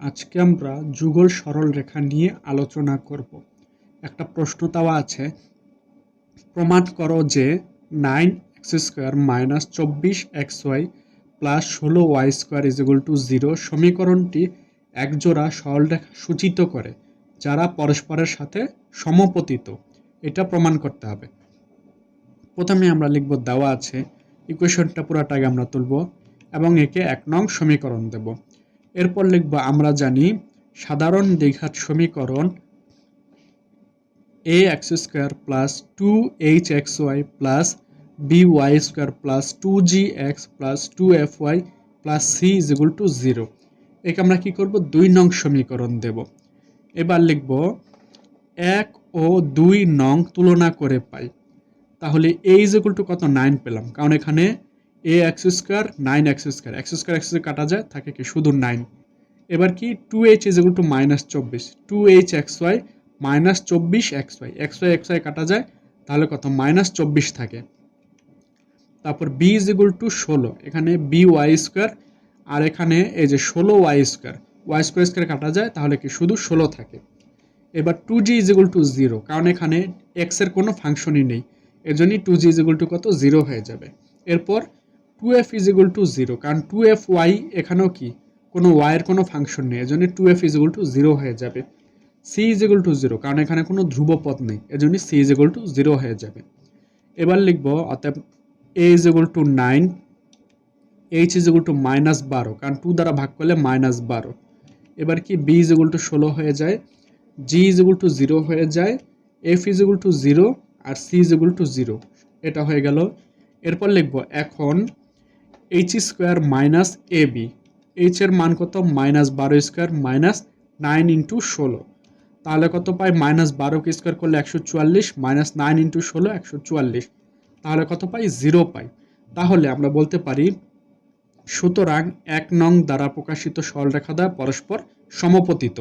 আজকে আমরা যুগল সরল রেখা নিয়ে আলোচনা করব। একটা প্রশ্ন দেওয়া আছে, প্রমাণ করো যে নাইন এক্স স্কোয়ার মাইনাস চব্বিশ এক্স ওয়াই প্লাস ষোলো Y square is equal to zero সমীকরণটি একজোড়া সরলরেখা সূচিত করে, যারা পরস্পরের সাথে সমপতিত। এটা প্রমাণ করতে হবে। প্রথমে আমরা লিখব দেওয়া আছে ইকুয়েশনটা পুরাটাকে আমরা তুলব এবং একে এক নং সমীকরণ দেব। এরপর লিখব, আমরা জানি সাধারণ দ্বিঘাত সমীকরণ A X square plus two H X Y plus B Y square plus two G X plus two F Y plus C is equal to zero একে আমরা কী করব? দুই নং সমীকরণ দেব। এবার লিখব, এক ও দুই নং তুলনা করে পাই। তাহলে এ ইজ ইকুয়াল টু কত? নাইন পেলাম। কারণ এখানে A X square nine X square X square X কাটা যায়, থাকে কি শুধু নাইন এবার কি two H is two minus চব্বিশ। Two H X Y minus চব্বিশ X Y X Y X Y কাটা যায়, তাহলে কত? মাইনাস চব্বিশ থাকে। তারপর বি ইজ ইকুয়াল টু ষোলো। এখানে বি ওয়াই স্কোয়ার আর এখানে এই যে ষোলো Y square Y square square কাটা যায়, তাহলে কি শুধু ষোলো থাকে। এবার two G is equal to zero কারণ এখানে এক্সের কোনো ফাংশনই নেই। এর two G is equal to কত? জিরো হয়ে যাবে। এরপর two F is equal to zero কারণ টু এফ ওয়াই এখানেও কি কোনো ওয়াইয়ের কোনো ফাংশন নেই এর জন্য two F is equal to zero হয়ে যাবে C is equal to zero কারণ এখানে কোনো ধ্রুব পদ নেই এর জন্য C is equal to zero হয়ে যাবে এবার লিখব অতএব A is equal to nine H is equal to minus বারো কারণ টু দ্বারা ভাগ করলে মাইনাস বারো এবার কি বি ইজ ইকুয়াল টু ষোলো হয়ে যায় G is equal to zero হয়ে যায় F is equal to zero R C is equal to zero এটা হয়ে গেল এরপর লিখব এখন H square minus A B এইচের মান কত? মাইনাস বারো স্কোয়ার মাইনাস নাইন ইন্টু ষোলো। তাহলে কত পাই? মাইনাস বারোকে স্কোয়ার করলে একশো চুয়াল্লিশ মাইনাস নাইন ইন্টু ষোলো, একশো চুয়াল্লিশ। তাহলে কত পাই? জিরো পাই। তাহলে আমরা বলতে পারি, সুতরাং এক নং দ্বারা প্রকাশিত সরলরেখা দ্বারা পরস্পর সমপতিত।